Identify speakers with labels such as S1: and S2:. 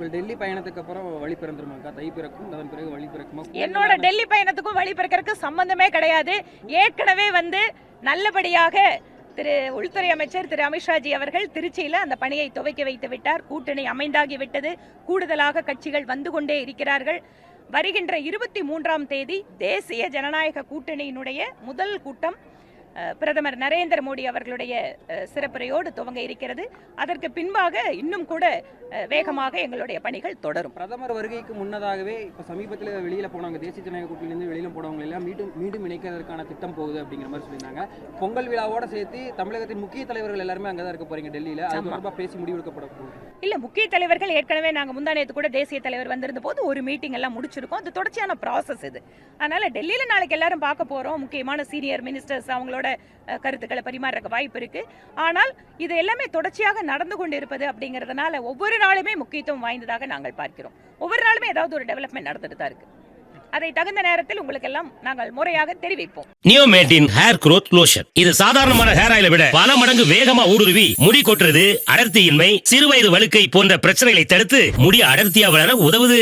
S1: உங்கள் டெல்லி பயணத்துக்கு அப்புறம் வழி பிறந்துருமாக்கா தை பிறக்கும் அதன் பிறகு வழி பிறக்குமா?
S2: என்னோட டெல்லி பயணத்துக்கும் வழி பிறக்கறதுக்கு சம்பந்தமே கிடையாது. ஏற்கனவே வந்து நல்லபடியாக திரு உள்துறை அமைச்சர் திரு அமித்ஷாஜி அவர்கள் திருச்சியில அந்த பணியை துவக்கி வைத்து விட்டார். கூட்டணி அமைந்தாகி விட்டது. கூடுதலாக கட்சிகள் வந்து கொண்டே இருக்கிறார்கள். வருகின்ற இருபத்தி மூன்றாம் தேதி தேசிய ஜனநாயக கூட்டணியினுடைய முதல் கூட்டம் பிரதமர் நரேந்திர மோடி அவர்களுடைய சிறப்புரையோடு துவங்க இருக்கிறது. அதற்கு பின்பாக இன்னும் கூட வேகமாக எங்களுடைய பணிகள் தொடரும்.
S1: பிரதமர் வருகைக்கு முன்னதாகவே இப்போ சமீபத்தில் வெளியில போனவங்க தேசிய ஜனநாயக கூட்டணியிலிருந்து வெளியில போனவங்க எல்லாம் மீண்டும் மீண்டும் இணைக்கிறதுக்கான திட்டம் போகுது அப்படிங்கிற மாதிரி சொல்லியிருந்தாங்க. பொங்கல் விழாவோட சேர்த்து தமிழகத்தின் முக்கிய தலைவர்கள் எல்லாருமே அங்கே தான் இருக்க போறீங்க டெல்லியில. அது. தொடர்பாக பேசி முடிவெடுக்கப்பட போகுது.
S2: இல்ல முக்கிய தலைவர்கள் ஏற்கனவே நாங்க முந்தானேத்து கூட தேசிய தலைவர் வந்திருந்த போது ஒரு மீட்டிங் எல்லாம் முடிச்சிருக்கோம். அது தொடர்ச்சியான ப்ராசஸ் இது. அதனால டெல்லியில நாளைக்கு எல்லாரும் பார்க்க போறோம். முக்கியமான சீனியர் மினிஸ்டர்ஸ் அவங்களோட கருத்துக்களை பரிமாறக்க வாய்ப்பு இருக்கு. ஆனால் இது எல்லாமே தொடர்ச்சியாக நடந்து கொண்டு இருப்பது அப்படிங்கறதுனால ஒவ்வொரு நாளுமே முக்கியத்துவம் வாய்ந்ததாக நாங்கள் பார்க்கிறோம். ஒவ்வொரு நாளுமே ஏதாவது ஒரு டெவலப்மெண்ட் நடந்துட்டு தான் இருக்கு. அதை தகுந்த நேரத்தில் உங்களுக்கு எல்லாம் நாங்கள் முறையாக தெரிவிப்போம்.
S3: நியோமேட்டின் ஹேர் குரோத் லோஷன் இது சாதாரணமான ஹேர் ஆயிலை விட பல மடங்கு வேகமா ஊடுருவி முடி கொட்டுறது அடர்த்தியின்மை சிறுவயது வழுக்கை போன்ற பிரச்சனைகளை தடுத்து முடி அடர்த்தியா வளர உதவுது.